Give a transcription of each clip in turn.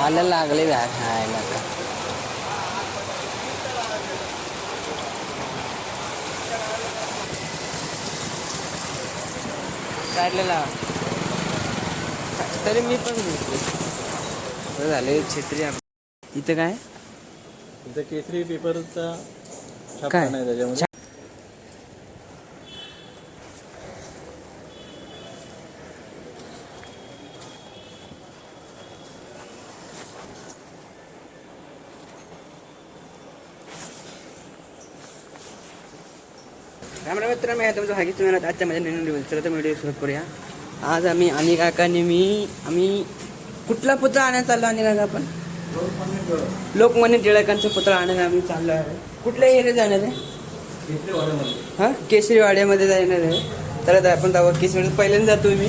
आलं लागले बॅग खायला का काढलेला तरी मी पण घेतली. झाले छत्री इथं काय? इथं केसरी पेपरचा काय? छापा नाही त्याच्यामध्ये. रामराम मित्र मी आहे तुमचं भागी तुम्ही आजच्या माझ्या नवीन व्हिडिओ चला तर व्हिडिओ सुरू करूया. आज आम्ही आणि काकाने मी आम्ही कुठला पुतळा आणायला चाललो आणि काका आपण? लोकमान्य टिळकांचा पुतळा आणायला आम्ही चाललो आहे. कुठल्या एरिया जाणार आहे? हां? केसरीवाड्यामध्ये जाणार आहे. तर आपण जाऊ. केसरीवाड्यात पहिल्यांदा जातो मी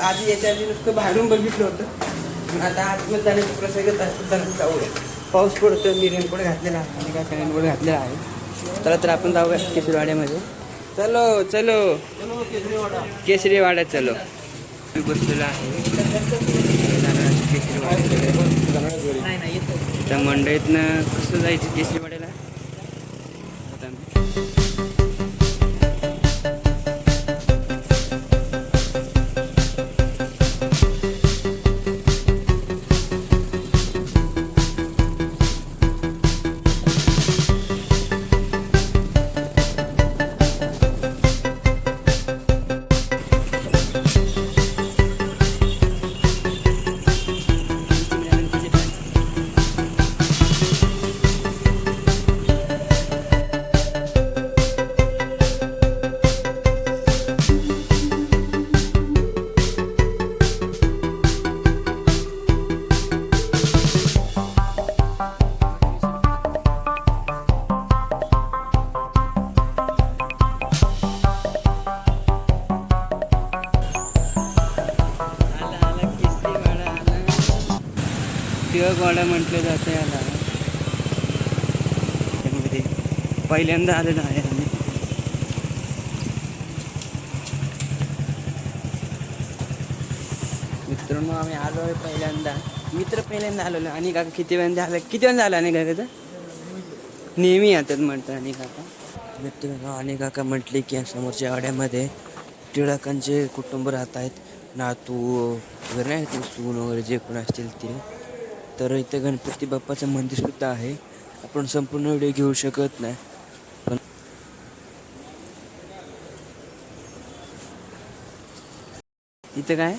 आधी याच्या आधी नुसतं बाहेरून बघितलं होतं. आता आतमध्ये जाण्याचा प्रसंग जाऊया. पाऊस पडतो मी रेनकोट घातलेला आहे. आणि काय रेनकोट घातलेला आहे. चला तर आपण जाऊया केसरीवाड्यामध्ये. चलो चलो. चलो केसरीवाड्यात चलो. मी बसलेलो आहे. केसरीवाड्यात त्या मंडईतनं कसं जायचं केसरीवाड्याला? टिळकवाडा म्हटलं जातं याला. त्यामध्ये पहिल्यांदा आलेलं आहे आम्ही. मित्रांनो आम्ही आलो आहे पहिल्यांदा. मित्र पहिल्यांदा आलेलो आणि काका किती वेळांदा आलं किती वेळा आला आणि काका नेहमी येतात म्हणतात आणि काका मित्रांनो आणि काका म्हटले की समोरच्या वाड्यामध्ये टिळकांचे कुटुंब राहत आहेत. नातू वगैरे नाही ते सून वगैरे जे कोण असतील ते. तर इथं गणपती बाप्पाचं मंदिर सुद्धा आहे. आपण संपूर्ण व्हिडिओ घेऊ शकत नाही. पण इथं काय?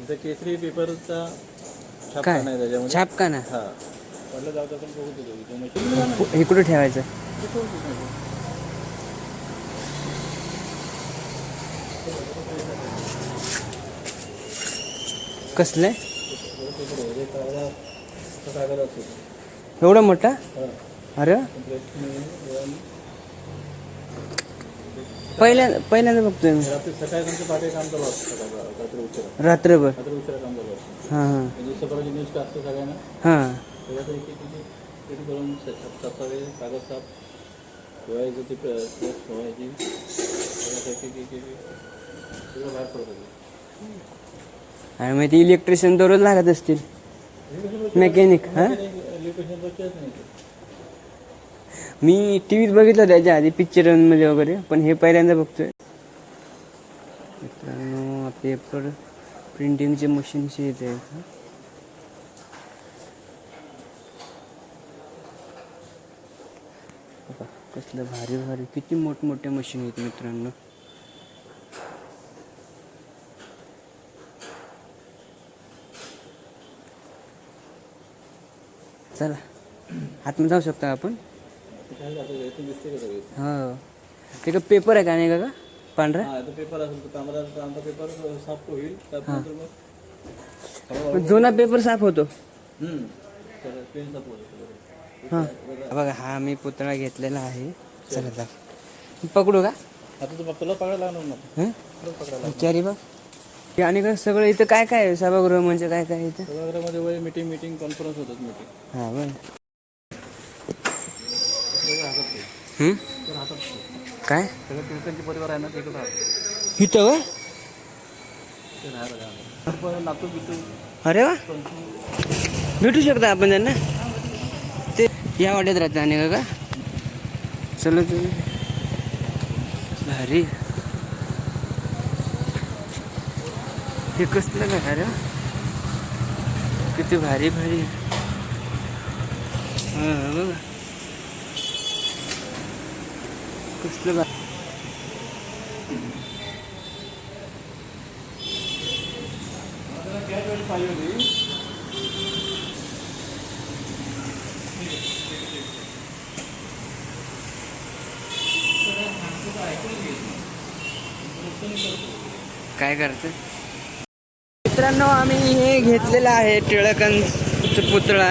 इथं केसरी पेपरचा छापा काय? नाही त्याच्यामध्ये. छाप का ना? हा. जाऊ आपण बघू तिथे इथे मशीन हे कुठे ठेवायचं? कसलं? काय करायचं एवढं मोठा? अरे पहिल्या पहिल्यांदा बघतोय मी. रात्री सकाळी काम चालू रात्री रात्रभर. रात्री काम चालू हां हां. हां. आणि मग ते इलेक्ट्रिशियन दररोज लागत असतील. मेकॅनिक हां? मी टी व्हीत बघितलं त्याच्या आधी पिक्चरांमध्ये वगैरे पण हे पहिल्यांदा बघतोय. मित्रांनो पेपर प्रिंटिंगचे मशीनचे येते कसलं भारी भारी किती मोठमोठे मशीन आहेत मित्रांनो. चला. आतमध्ये जाऊ शकता आपण. हो. ते का पेपर आहे का नाही का पांढरा? हा पेपर असेल तर तांबडा आमचा पेपर साफ होईल. त्यानंतर मग हळूहळू मग जुना पेपर साफ होतो. हां. बघा हा मी पुतळा घेतलेला आहे. चला जा पकडू का? आता तू तुला पकडायला लागणार ना? तुला पकडायला विचारी बघ हे आणि का सगळं इथं काय काय आहे? सभागृह म्हणजे काय काय आहे इथं? सभागृहामध्ये वय मीटिंग मीटिंग कॉन्फरन्स होतात मीटिंग हां बरं. हं? ते काय? सगळं टिळकांचे परिवार आहे ना तिकडे राहतात. इथं का? ते राहायला राहतात नातू बितू अरे वा. भेटू शकता आपण त्यांना? ते या वाट्यात राहते आणि का? चला तुम्ही. भारी. हे कसलं काय रे किती भारी भारी. बघा. कसलं भारी काय करते मित्रांनो आम्ही हे घेतलेलं आहे टिळकांचं पुतळा.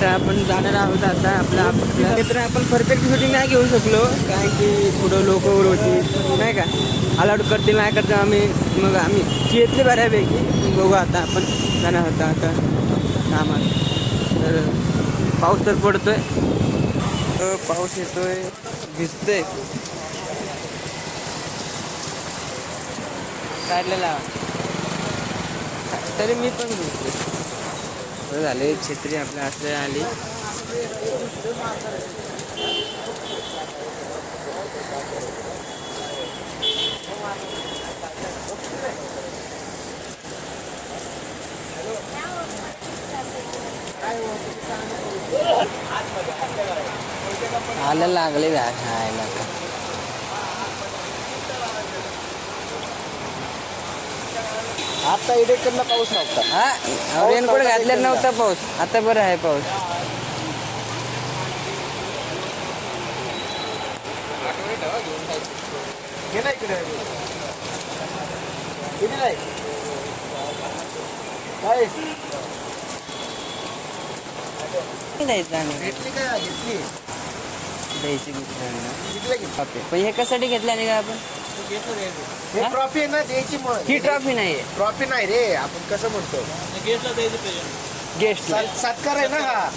तर आपण जाणार आहोत आता आपला आपल्या मित्र आपण परफेक्ट शूटिंग नाही घेऊ शकलो कारण की पुढं लोक होती नाही का? अलाउड करतील नाही करतील आम्ही मग आम्ही घेतले बऱ्यापैकी बघू आता आपण जाणार होता आता कामात तर पाऊस तर पडतोय. तर पाऊस येतोय भिजतोय काढलेला. तरी मी पण भिजतोय झाले छत्री आपल्या असल्या आली. आलं लागले खायला. आता इडेकडनं पाऊस नव्हता. हा रेनकोट घातलेला नव्हता पाऊस. आता बरं आहे पाऊस. नाही भेटली का? घेतली. द्यायची घेतलं पण हे कशासाठी घेतलं आणि का आपण? हे? ट्रॉफी आहे ना द्यायची मग ही ट्रॉफी नाही आहे ट्रॉफी नाही रे आपण कसं म्हणतो? पाहिजे गेस्टला. सत- सत्कार आहे ना हा.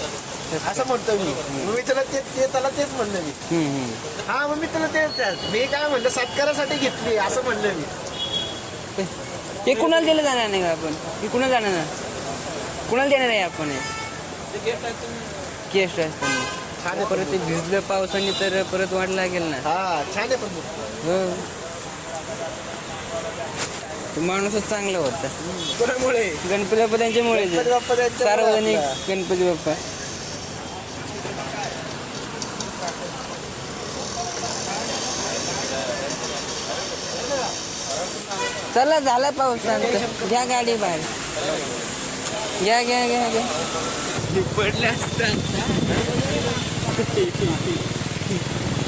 असं म्हणतो मी. मग मी त्याला ते ते त्याला तेच म्हणलं मी. हा मग मी त्याला तेच त्याच मी काय म्हणलं सत्कारासाठी घेतली असं म्हणलं मी. हे कुणाला दिलं जाणार नाही का आपण? हे कुणाला जाणार? ना कुणाला देणार आहे आपण हे? गेस्ट असताना छान आहे परत ते भिजलं पावसाने तर परत वाट लागेल ना. हा छान आहे पण हो. तो माणूसच चांगला होता. कोणामुळे? गणपती बाप्पा त्यांच्यामुळे गणपती बाप्पा त्यांच्यामुळे सार्वजनिक आपला. गणपती बाप्पा. चला झाला पाऊस शांत. घ्या गाडी बाहेर. घ्या घ्या घ्या घ्या. पडले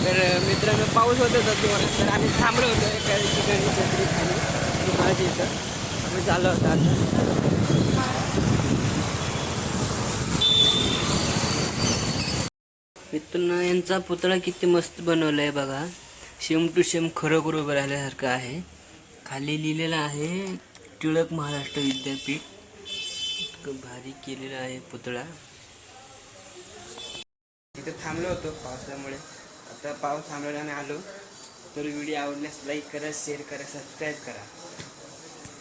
तर मित्रांनो पाऊस होत होता तुम्हाला तर आम्ही थांबलो होतो एका ठिकाणी छत्री खाली माझ्या इथं. आम्ही चाललो होतो आता. मित्रांनो यांचा पुतळा किती मस्त बनवला आहे बघा. शेम टू शेम खरोखर उभं राहिल्यासारखं आहे. खाली लिहिलेलं आहे टिळक महाराष्ट्र विद्यापीठ. इतकं भारी केलेलं आहे पुतळा. इथं थांबलो होतो पावसामुळे. आता पाऊस थांबल्याने आलो. तर व्हिडिओ आवडल्यास लाईक करा शेअर करा सबस्क्राईब करा.